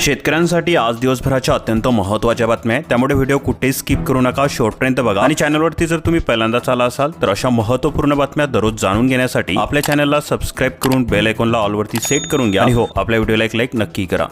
शेतकऱ्यांसाठी आज दिवसभराच्या अत्यंत महत्त्वाच्या बातम्या आहेत. त्यामुळे व्हिडिओ कुठेही स्किप करू नका शेवटपर्यंत बघा. आणि चॅनलवरती जर तुम्ही पहिल्यांदाच आला असाल तर अशा महत्त्वपूर्ण बातम्या दररोज जाणून घेण्यासाठी आपल्या चॅनलला सबस्क्राईब करून बेल आयकॉनला ऑलवरती सेट करून घ्या. आणि हो आपल्या व्हिडिओला एक लाईक नक्की करा.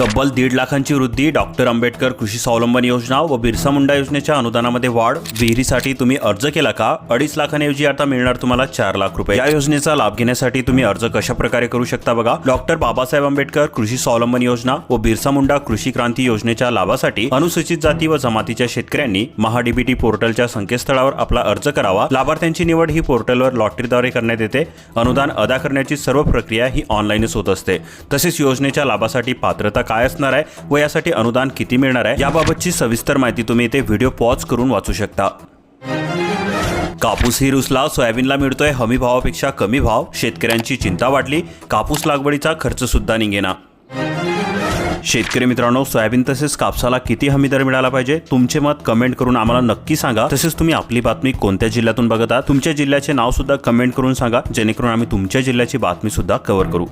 तब्बल दीड लाखांची वृद्धी. डॉक्टर आंबेडकर कृषी स्वावलंबन योजना व बिरसा मुंडा योजनेच्या अनुदानामध्ये वाढ. विहिरीसाठी तुम्ही अर्ज केला का? अडीच लाखांऐवजी आता मिळणार तुम्हाला चार लाख रुपये. या योजनेचा लाभ घेण्यासाठी तुम्ही अर्ज कशा प्रकारे करू शकता बघा. डॉक्टर बाबासाहेब आंबेडकर कृषी स्वावलंबन योजना व बिरसा मुंडा कृषी क्रांती योजनेच्या लाभासाठी अनुसूचित जाती व जमातीच्या शेतकऱ्यांनी महाडीबीटी पोर्टलच्या संकेतस्थळावर आपला अर्ज करावा. लाभार्थ्यांची निवड ही पोर्टलवर लॉटरीद्वारे करण्यात येते. अनुदान अदा करण्याची सर्व प्रक्रिया ही ऑनलाईनच होत असते. तसेच योजनेच्या लाभासाठी पात्रता काय असणार आहे व यासाठी अनुदान किती मिळणार आहे याबाबतची सविस्तर माहिती तुम्ही इथे व्हिडिओ पॉज करून वाचू शकता. कापूस ही रुसला सोयाबीनला मिळतोय हमी भावापेक्षा कमी भाव शेतकऱ्यांची चिंता वाढली कापूस लागवडीचा खर्च सुद्धा निघेना. शेतकरी मित्रांनो सोयाबीन तसेच कापसाला किती हमी दर मिळाला पाहिजे? तुमचे मत कमेंट करून आम्हाला नक्की सांगा. तसेच तुम्ही आपली बातमी कोणत्या जिल्ह्यातून बघत? आहात तुमच्या जिल्ह्याचे नाव सुद्धा कमेंट करून सांगा जेणेकरून आम्ही तुमच्या जिल्ह्याची बातमी सुद्धा कव्हर करू.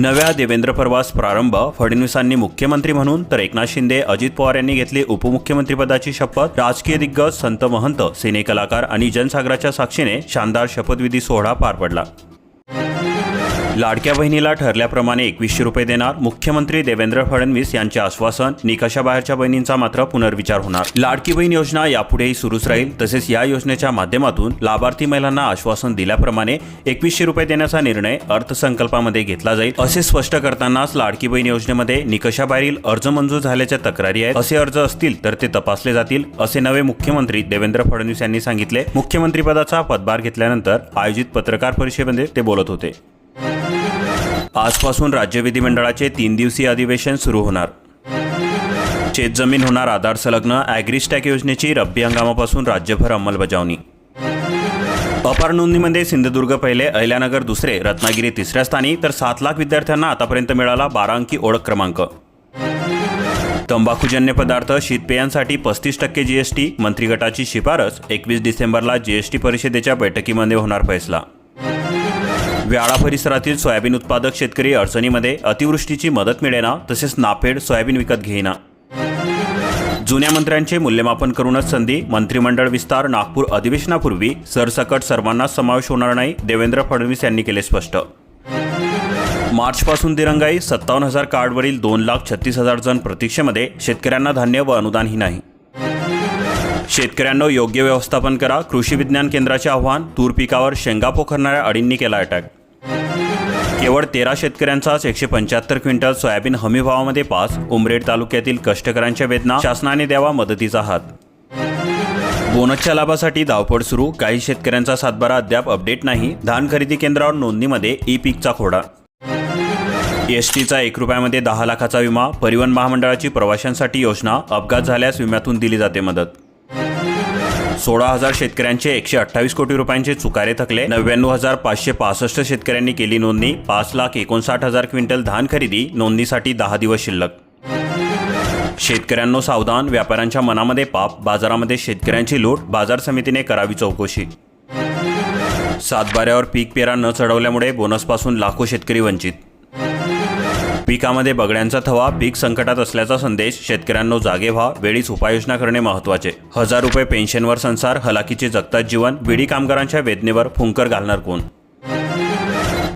नव्या देवेंद्र प्रवास प्रारंभ फडणवीसांनी मुख्यमंत्री म्हणून तर एकनाथ शिंदे अजित पवार यांनी घेतली उपमुख्यमंत्रीपदाची शपथ. राजकीय दिग्गज संत महंत सिने कलाकार आणि जनसागराच्या साक्षीने शानदार शपथविधी सोहळा पार पडला. लाडक्या बहिणीला ठरल्याप्रमाणे एकवीसशे रुपये देणार मुख्यमंत्री देवेंद्र फडणवीस यांचे आश्वासन निकषाबाहेरच्या बहिणींचा मात्र पुनर्विचार होणार. लाडकी बहीण योजना यापुढेही सुरूच राहील तसेच या योजनेच्या माध्यमातून लाभार्थी महिलांना आश्वासन दिल्याप्रमाणे एकवीसशे रुपये देण्याचा निर्णय अर्थसंकल्पामध्ये घेतला जाईल. असे स्पष्ट करतानाच लाडकी बहीण योजनेमध्ये निकषाबाहेरील अर्ज मंजूर झाल्याच्या तक्रारी आहेत. असे अर्ज असतील तर ते तपासले जातील असे नवे मुख्यमंत्री देवेंद्र फडणवीस यांनी सांगितले. मुख्यमंत्रीपदाचा पदभार घेतल्यानंतर आयोजित पत्रकार परिषदेमध्ये ते बोलत होते. आजपासून राज्य विधिमंडळाचे तीन दिवसीय अधिवेशन सुरू होणार. शेतजमीन होणार आधार संलग्न ॲग्रिस्टॅक योजनेची रब्बी हंगामापासून राज्यभर अंमलबजावणी. अपार नोंदणीमध्ये सिंधुदुर्ग पहिले अहिल्यानगर दुसरे रत्नागिरी तिसऱ्या स्थानी तर सात लाख विद्यार्थ्यांना आतापर्यंत मिळाला बारा अंकी ओळख क्रमांक. तंबाखूजन्य पदार्थ शीतपेयांसाठी पस्तीस टक्के जीएसटी मंत्रिगटाची शिफारस एकवीस डिसेंबरला जीएसटी परिषदेच्या बैठकीमध्ये होणार फैसला. व्याळा परिसरातील सोयाबीन उत्पादक शेतकरी अडचणीमध्ये अतिवृष्टीची मदत मिळेना तसेच नाफेड सोयाबीन विकत घेईना. जुन्या मंत्र्यांचे मूल्यमापन करूनच संधी मंत्रिमंडळ विस्तार नागपूर अधिवेशनापूर्वी सरसकट सर्वांना समावेश होणार नाही देवेंद्र फडणवीस यांनी केले स्पष्ट. मार्चपासून दिरंगाई सत्तावन्न हजार कार्डवरील दोन लाख छत्तीस हजार जण प्रतीक्षेमध्ये शेतकऱ्यांना धान्य व अनुदानही नाही. शेतकऱ्यांना योग्य व्यवस्थापन करा कृषी विज्ञान केंद्राचे आव्हान तूर पिकावर शेंगा पोखरणाऱ्या अडींनी केला अटॅक. केवळ तेरा शेतकऱ्यांचाच एकशे पंच्याहत्तर क्विंटल सोयाबीन हमी भावामध्ये पास उमरेड तालुक्यातील कष्टकऱ्यांच्या वेदना शासनाने द्यावा मदतीचा हात. बोनसच्या लाभासाठी धावपळ सुरू काही शेतकऱ्यांचा सातबारा अद्याप अपडेट नाही धान खरेदी केंद्रावर नोंदणीमध्ये ई पीकचा खोडा. एस टीचा एक रुपयामध्ये दहा लाखाचा विमा परिवहन महामंडळाची प्रवाशांसाठी योजना अपघात झाल्यास विम्यातून दिली जाते मदत. सोळा हजार शेतकऱ्यांचे एकशे अठ्ठावीस कोटी रुपयांचे चुकारे थकले. नव्याण्णव हजार पाचशे पासष्ट शेतकऱ्यांनी केली नोंदणी. पाच लाख एकोणसाठ हजार क्विंटल धान खरेदी. नोंदणीसाठी दहा दिवस शिल्लक. शेतकऱ्यांनो सावधान. व्यापाऱ्यांच्या मनामध्ये पाप. बाजारामध्ये शेतकऱ्यांची लूट. बाजार समितीने करावी चौकशी. सातबाऱ्यावर पीक पेरा न चढवल्यामुळे बोनसपासून लाखो शेतकरी वंचित. पिकामध्ये बगड्यांचा थवा पीक संकटात असल्याचा संदेश शेतकऱ्यांनो जागे व्हा. वेळीच उपाययोजना करणे महत्त्वाचे हजार रुपये पेन्शनवर संसार हलाखीचे जगतात जीवन विडी कामगारांच्या वेदनेवर फुंकर घालणार कोण?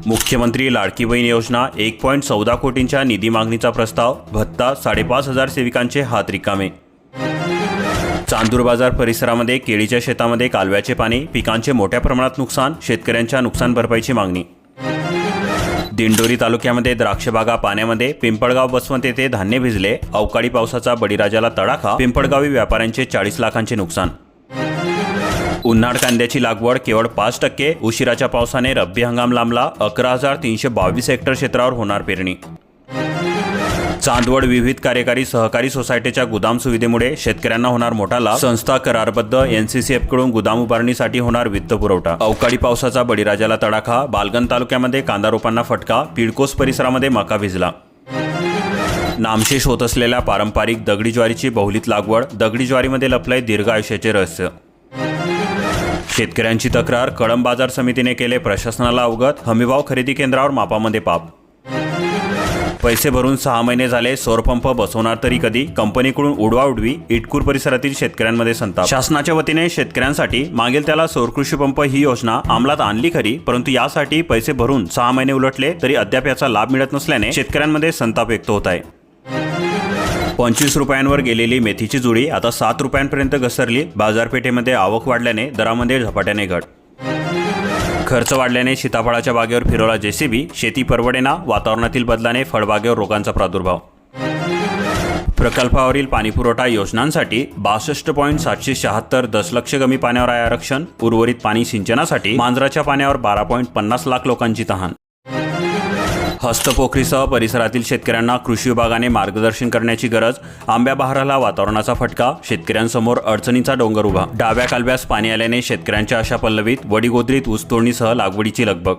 मुख्यमंत्री लाडकी बहीण योजना एक पॉईंट चौदा कोटींच्या निधी मागणीचा प्रस्ताव भत्ता साडेपाच हजार सेविकांचे हात रिकामे. चांदूर बाजार परिसरामध्ये केळीच्या शेतामध्ये कालव्याचे पाणी पिकांचे मोठ्या प्रमाणात नुकसान शेतकऱ्यांच्या नुकसान भरपाईची मागणी. दिंडोरी तालुक्यामध्ये द्राक्षबागा पाण्यामध्ये पिंपळगाव बसवंत येथे धान्य भिजले अवकाळी पावसाचा बळीराजाला तडाखा पिंपळगावी व्यापाऱ्यांचे चाळीस लाखांचे नुकसान. उन्हाळ कांद्याची लागवड केवळ पाच टक्के उशिराच्या पावसाने रब्बी हंगाम लांबला अकरा हजार तीनशे बावीस हेक्टर क्षेत्रावर होणार पेरणी. चांदवड विविध कार्यकारी सहकारी सोसायटीच्या गुदाम सुविधेमुळे शेतकऱ्यांना होणार मोठा लाभ. संस्था करारबद्ध एनसीसीएफकडून गुदाम उभारणीसाठी होणार वित्त पुरवठा. अवकाळी पावसाचा बळीराजाला तडाखा. बालगण तालुक्यामध्ये कांदा रोपांना फटका. पिडकोस परिसरामध्ये मका भिजला. नामशेष होत असलेल्या पारंपरिक दगडी ज्वारीची बहुलीत लागवड. दगडी ज्वारीमध्ये लपलंय दीर्घ आयुष्याचे रहस्य. शेतकऱ्यांची तक्रार. कळंब बाजार समितीने केले प्रशासनाला अवगत. हमीभाव खरेदी केंद्रावर मापामध्ये पाप. पैसे भरून सहा महिने झाले सौरपंप बसवणार तरी कधी? कंपनीकडून उडवा उडवी इटकूर परिसरातील शेतकऱ्यांमध्ये संताप. शासनाच्या वतीने शेतकऱ्यांसाठी मागेल त्याला सौरकृषी पंप ही योजना अंमलात आणली खरी परंतु यासाठी पैसे भरून सहा महिने उलटले तरी अद्याप याचा लाभ मिळत नसल्याने शेतकऱ्यांमध्ये संताप व्यक्त होत आहे. पंचवीस रुपयांवर गेलेली मेथीची जुडी आता सात रुपयांपर्यंत घसरली बाजारपेठेमध्ये आवक वाढल्याने दरामध्ये झपाट्याने घट खर्च वाढल्याने सीताफळाच्या बागेवर फिरवला जेसीबी शेती परवडेना वातावरणातील बदलाने फळबागेवर रोगांचा प्रादुर्भाव. प्रकल्पावरील पाणीपुरवठा योजनांसाठी बासष्ट पॉईंट सातशे शहात्तर दशलक्ष कमी पाण्यावर आहे आरक्षण उर्वरित पाणी सिंचनासाठी मांजराच्या पाण्यावर बारा पॉईंट पन्नास लाख लोकांची तहान. हस्तपोखरीसह परिसरातील शेतकऱ्यांना कृषी विभागाने मार्गदर्शन करण्याची गरज आंब्या बहाराला वातावरणाचा फटका शेतकऱ्यांसमोर अडचणीचा डोंगर उभा. डाव्या कालव्यास पाणी आल्याने शेतकऱ्यांच्या अशा पल्लवीत वडीगोद्रीत ऊसतोडणीसह लागवडीची लगबग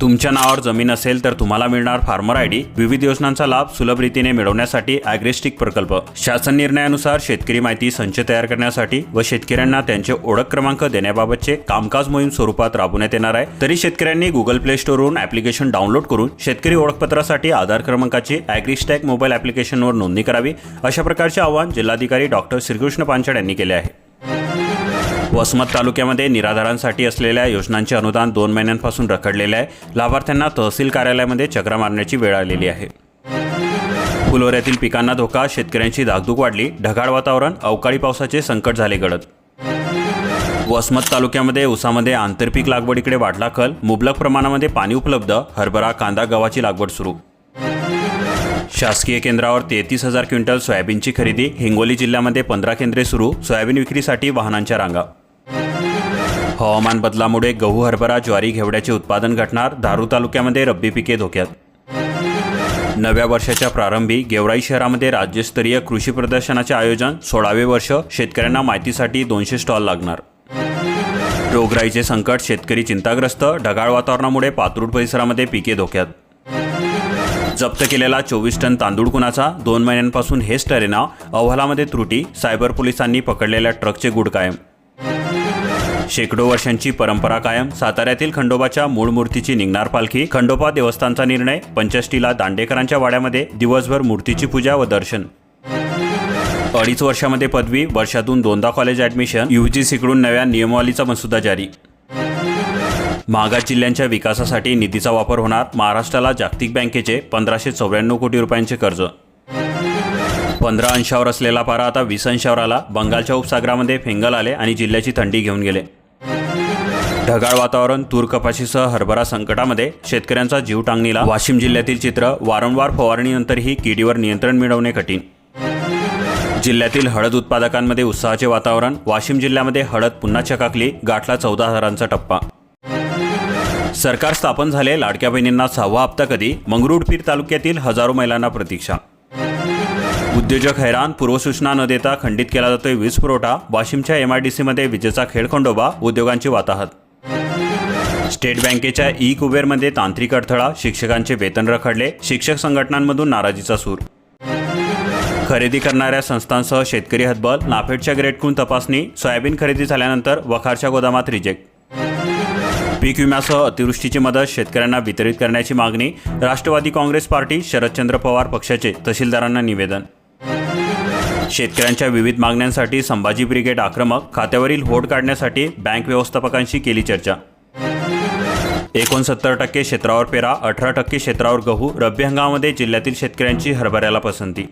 तुमच्या नावावर जमीन असेल तर तुम्हाला मिळणार फार्मर आयडी विविध योजनांचा लाभ सुलभ रीतीने मिळवण्यासाठी अॅग्रेस्टिक प्रकल्प. शासन निर्णयानुसार शेतकरी माहिती संच तयार करण्यासाठी व शेतकऱ्यांना त्यांचे ओळख क्रमांक देण्याबाबतचे कामकाज मोहीम स्वरूपात राबवण्यात येणार आहे. तरी शेतकऱ्यांनी गुगल प्ले स्टोरवरून ॲप्लिकेशन डाउनलोड करून शेतकरी ओळखपत्रासाठी आधार क्रमांकाची अॅग्रिस्टॅक मोबाईल ॲप्लिकेशनवर नोंदणी करावी अशा प्रकारचे आवाहन जिल्हाधिकारी डॉक्टर श्रीकृष्ण पांचाळ यांनी केले आहे. वसमत तालुक्यामध्ये निराधारांसाठी असलेल्या योजनांचे अनुदान दोन महिन्यांपासून रखडलेले आहे. लाभार्थ्यांना तहसील कार्यालयामध्ये चक्रा मारण्याची वेळ आलेली आहे. फुलोऱ्यातील पिकांना धोका शेतकऱ्यांची धाकधूक वाढली ढगाळ वातावरण अवकाळी पावसाचे संकट झाले गडद. वसमत तालुक्यामध्ये उसामध्ये आंतरपीक लागवडीकडे वाढला कल मुबलक प्रमाणामध्ये पाणी उपलब्ध हरभरा कांदा गव्हाची लागवड सुरू. शासकीय केंद्रावर तेहतीस हजार क्विंटल सोयाबीनची खरेदी हिंगोली जिल्ह्यामध्ये पंधरा केंद्रे सुरू सोयाबीन विक्रीसाठी वाहनांच्या रांगा. हवामान बदलामुळे गहू हरभरा ज्वारी घेवड्याचे उत्पादन घटणार धारू तालुक्यामध्ये रब्बी पिके धोक्यात. नव्या वर्षाच्या प्रारंभी गेवराई शहरामध्ये राज्यस्तरीय कृषी प्रदर्शनाचे आयोजन सोळावे वर्ष शेतकऱ्यांना माहितीसाठी दोनशे स्टॉल लागणार. रोगराईचे संकट शेतकरी चिंताग्रस्त ढगाळ वातावरणामुळे पात्रूड परिसरामध्ये पिके धोक्यात. जप्त केलेला चोवीस टन तांदूळ कुणाचा? दोन महिन्यांपासून हेच टरेना अहवालामध्ये त्रुटी सायबर पोलिसांनी पकडलेल्या ट्रकचे गुड कायम. शेकडो वर्षांची परंपरा कायम. साताऱ्यातील खंडोबाच्या मूळ मूर्तीची निघणार पालखी खंडोबा देवस्थानचा निर्णय पंचष्टीला दांडेकरांच्या वाड्यामध्ये दिवसभर मूर्तीची पूजा व दर्शन. अडीच वर्षामध्ये पदवी वर्षातून दोनदा कॉलेज ॲडमिशन यूजीसीकडून नव्या नियमावलीचा मसुदा जारी. मागास जिल्ह्यांच्या विकासासाठी निधीचा वापर होणार. महाराष्ट्राला जागतिक बँकेचे पंधराशे चौऱ्याण्णव कोटी रुपयांचे कर्ज. पंधरा अंशावर असलेला पारा आता वीस अंशावर आला. बंगालच्या उपसागरामध्ये फेंगल आले आणि जिल्ह्याची थंडी घेऊन गेले. ढगाळ वातावरण तूर कपाशीसह हरभरा संकटामध्ये शेतकऱ्यांचा जीव टांगणीला. वाशिम जिल्ह्यातील चित्र वारंवार फवारणीनंतरही किडीवर नियंत्रण मिळवणे कठीण. जिल्ह्यातील हळद उत्पादकांमध्ये उत्साहाचे वातावरण. वाशिम जिल्ह्यामध्ये हळद पुन्हा चकाकली गाठला चौदा हजारांचा टप्पा. सरकार स्थापन झाले लाडक्या बहिणींना सहावा हप्ता कधी? मंगरुळपीर तालुक्यातील हजारो महिलांना प्रतीक्षा. उद्योजक हैराण पूर्वसूचना न देता खंडित केला जातोय वीज पुरवठा. वाशिमच्या एम डी सीमध्ये विजेचा खेळ खंडोबा उद्योगांची वाताहत. स्टेट बँकेच्या ई कुबेरमध्ये तांत्रिक अडथळा शिक्षकांचे वेतन रखडले शिक्षक संघटनांमधून नाराजीचा सूर. खरेदी करणाऱ्या संस्थांसह शेतकरी हतबल नाफेडच्या ग्रेटकून तपासणी सोयाबीन खरेदी झाल्यानंतर वखारच्या गोदामात रिजेक्ट पीक विम्यासह अतिवृष्टीची मदत शेतकऱ्यांना वितरित करण्याची मागणी राष्ट्रवादी काँग्रेस पार्टी शरदचंद्र पवार पक्षाचे तहसीलदारांना निवेदन. शेतकऱ्यांच्या विविध मागण्यांसाठी संभाजी ब्रिगेड आक्रमक खात्यावरील होड काढण्यासाठी बँक व्यवस्थापकांशी केली चर्चा. एकोणसत्तर टक्के क्षेत्रावर पेरा अठरा टक्के क्षेत्रावर गहू रब्बी हंगामामध्ये जिल्ह्यातील शेतकऱ्यांची हरभऱ्याला पसंती.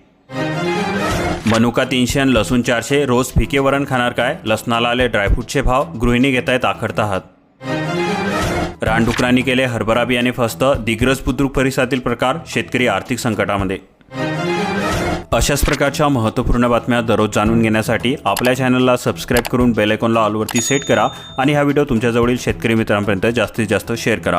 मनुका तीनशे आणि लसूण चारशे रोज फिके वरण खाणार काय? लसणाला आले ड्रायफ्रूटचे भाव गृहिणी घेत आहेत आखडता आहात. रानडुकरांनी केले हरभरा बियाणे फस्त दिग्रज बुद्रुक परिसरातील प्रकार शेतकरी आर्थिक संकटामध्ये. अशाच प्रकारच्या महत्त्वपूर्ण बातम्या दररोज जाणून घेण्यासाठी आपल्या चॅनलला सबस्क्राईब करून बेलायकॉनला ऑलवरती सेट करा आणि हा व्हिडिओ तुमच्याजवळील शेतकरी मित्रांपर्यंत जास्तीत जास्त शेअर करा.